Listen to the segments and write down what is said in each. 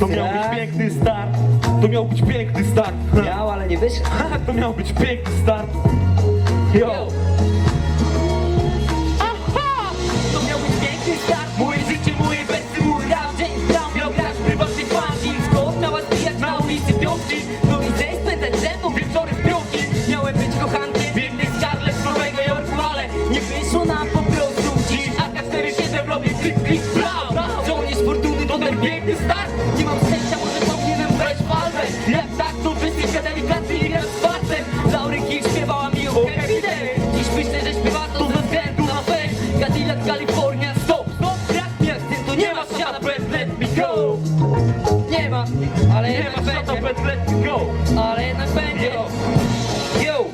To miał być piękny start. To miał być piękny start. Miał, ale nie wyszedł. To miał być piękny start. Piękny start Nie mam szczęścia, może powinienem brać palmę Jak tak, to wystyka delikatny i gram z fartem Laury śpiewała mi o Kevin Dziś myślę, że śpiewa to ze względu na fame. Cadillac, California, stop, stop Brak mi akcentu, nie ma siada, breath, let me go! Nie ma, ale Nie ma będzie. but let me go. Ale jednak będzie. Yo.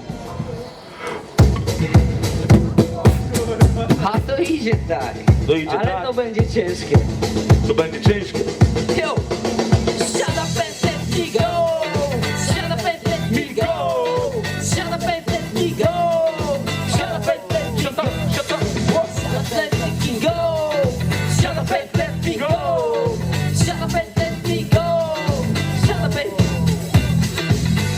A to idzie tak Ale tak. to będzie ciężkie To będzie ciężkie. Yo! Shut up and let me go! Shut up and let me go! Shut up and let me go! Shut up and let me go! Shut up, shut up, let me go! Shut up and let me go! Shut up and let me go! Shut up and...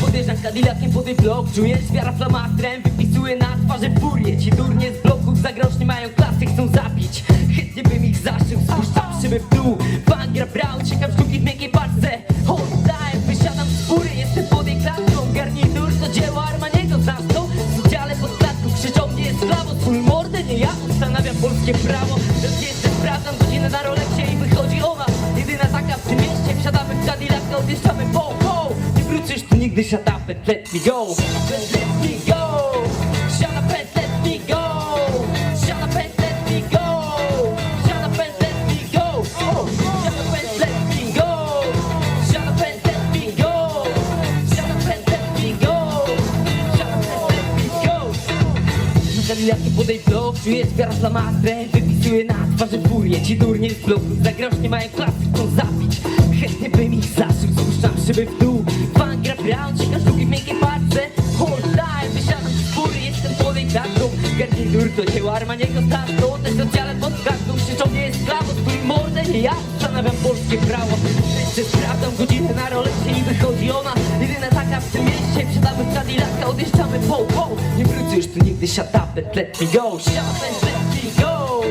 Podjeżdżam Cadillaciem po tej blok Czuję świara flamastrem Wypisuję na twarzy furię Ci durnie z bloków za grosz nie mają klasy Chcą zabić. Chętnie bym ich zaszył Spuszczam szyby w dół. Pan gra brown Czekam sztuki w miękkiej parce Oddałem Wysiadam z fury Jestem pod jej klatką. Garnitur to dzieło Armaniego Znasz to? W udziale pod klatką Krzyczą mnie sklawo Twój mordy nie ja Ustanawiam polskie prawo. Raz jeszcze sprawdzam godzinę na Rolexie I wychodzi ona. Jedyna taka w tym mieście Wsiadamy w Cadillac'a Odjeżdżamy. Po, po Nie wrócisz tu nigdy Shut up and let me go. Let me go Cadillacie podej blok, czuję zbiar flamastrem Wypisuję na twarzy furię. Ci durnie z bloku za grosz nie mają klasy Chcą zabić, chętnie bym ich zaszył Spuszczam szyby w dół. Fan gra brown, czeka sztuki w miękkiej parce Hold time, wysiadam z fury Jestem podej klatką Garnitur to dzieło Armaniego Tasto Też oddziale pod klatką Krzyczą mnie jest klawo Twój mordę nie ja Ustanawiam polskie prawo. Jeszcze sprawdzam godzinę na rolecie I wychodzi ona Witam w tym mieście, wsiadamy w Cadillaca, odjeżdżamy po, po Nie wrócę już tu nigdy, shut up and let me go. Shut up and let me go.